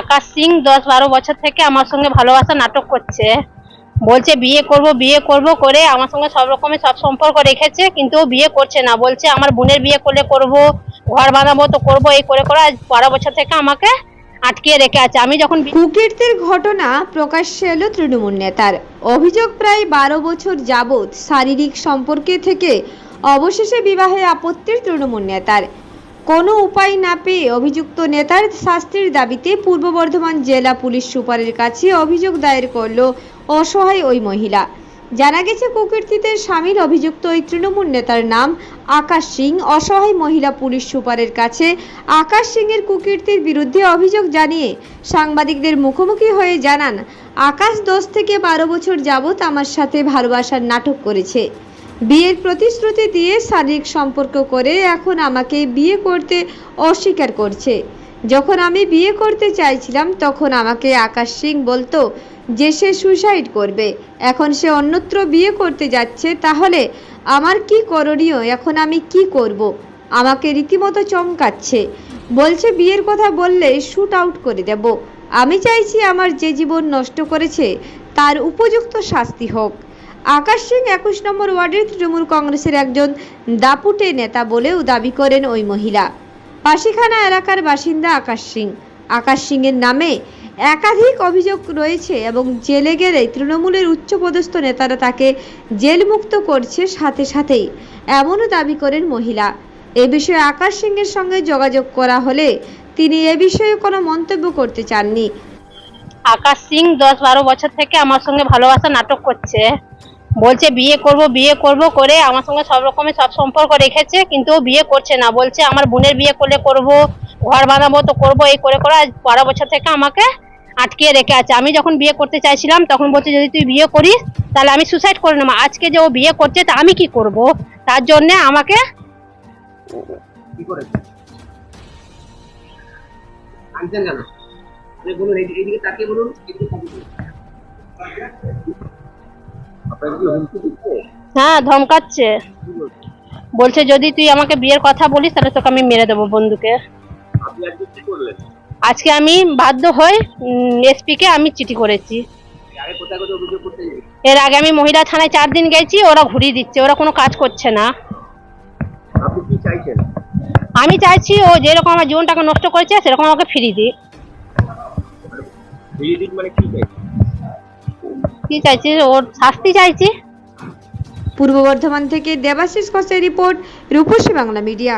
আকাশ সিং দশ বারো বছর থেকে আমার সঙ্গে ভালোবাসা নাটক করছে। বলছে, বিয়ে করব বিয়ে করব করে আমার সঙ্গে সব রকমের সব সম্পর্ক রেখেছে, কিন্তু বিয়ে করছে না। বলছে, আমার বোনের বিয়ে করলে করব, ঘর বানাবো তো করব, এই করে করে আজ বারো বছর থেকে আমাকে আটকিয়ে রেখে আছে। আমি যখন কুকীর্তির ঘটনা প্রকাশ্যে এলো তৃণমূল নেতার। অভিযোগ প্রায় বারো বছর যাবৎ শারীরিক সম্পর্কে থেকে অবশেষে বিবাহে আপত্তির তৃণমূল নেতার। কোনো উপায় না পেয়ে অভিযুক্ত নেতার শাস্তির দাবিতে পূর্ব বর্ধমান জেলা পুলিশ সুপারের কাছে অভিযোগ দায়ের করল অসহায় ওই মহিলা। জানা গেছে, কুকীর্তিতে সামিল অভিযুক্ত ওই তৃণমূল নেতার নাম আকাশ সিং। অসহায় মহিলা পুলিশ সুপারের কাছে আকাশ সিংয়ের কুকীর্তির বিরুদ্ধে অভিযোগ জানিয়ে সাংবাদিকদের মুখোমুখি হয়ে জানান, আকাশ দশ থেকে বারো বছর যাবৎ আমার সাথে ভালোবাসার নাটক করেছে। বিয়ের প্রতিশ্রুতি দিয়ে শারীরিক সম্পর্ক করে এখন আমাকে বিয়ে করতে অস্বীকার করছে। যখন আমি বিয়ে করতে চাইছিলাম, তখন আমাকে আকাশ সিং বলতো যে সে সুসাইড করবে। এখন সে অন্যত্র বিয়ে করতে যাচ্ছে, তাহলে আমার কি করণীয়? এখন আমি কি করব? আমাকে রীতিমতো চমকাচ্ছে। বলছে, বিয়ের কথা বললে শ্যুট আউট করে দেব। আমি চাইছি আমার যে জীবন নষ্ট করেছে, তার উপযুক্ত শাস্তি হোক। আকাশ সিং একুশ নম্বর ওয়ার্ডের তৃণমূল কংগ্রেসের একজন দাপুটে নেতা বলেও দাবি করেন ওই মহিলা। পাশিখানা এলাকার বাসিন্দা আকাশ সিং। আকাশ সিংয়ের নামে একাধিক অভিযোগ রয়েছে এবং জেলে গেলে তৃণমূলের উচ্চপদস্থ নেতারা তাকে জেলমুক্ত করছে সাথে সাথেই, এমনও দাবি করেন মহিলা। এ বিষয়ে আকাশ সিংয়ের সঙ্গে যোগাযোগ করা হলে তিনি এ বিষয়ে কোনো মন্তব্য করতে চাননি। আকাশ সিং দশ বারো বছর থেকে আমার সঙ্গে ভালোবাসা নাটক করছে। বলছে, বিয়ে করব বিয়ে করব করে আমার সঙ্গে সব রকমের সব সম্পর্ক রেখেছে, কিন্তু ও বিয়ে করছে না। বলছে, আমার বোনের বিয়ে করলে করব, ঘর বানাবো তো করব, এই করে করে আজ বারো বছর থেকে আমাকে আটকিয়ে রেখে আছে। আমি যখন বিয়ে করতে চাইছিলাম, তখন বলছে, যদি তুই বিয়ে করিস, তাহলে আমি সুসাইড করে নেব। আজকে যে ও বিয়ে করছে, তা আমি কি করব? তার জন্যে আমাকে আনছেন কেন? বলুন এইদিকে তাকিয়ে বলুন হ্যাঁ ধমকাচ্ছে। বলছে যদি তুই আমাকে বিয়ের কথা বলিস তাহলে তোকে আমি মেরে দেবো বন্ধুকে। আজকে আমি বাধ্য হই এসপি কে আমি চিঠি করেছি। এর আগে আমি মহিলা থানায় চার দিন গেছি ওরা ঘুরিয়ে দিচ্ছে ওরা কোনো কাজ করছে না। আমি চাইছি ও যেরকম আমার জীবনটাকে নষ্ট করেছে সেরকম আমাকে ফিরিয়ে দিই ফিরিয়ে দিন মানে কি চাইছে? কি চাইছি? ওর শাস্তি চাইছি। পূর্ব বর্ধমান থেকে দেবাশিস ঘোষের রিপোর্ট রূপসী বাংলা মিডিয়া।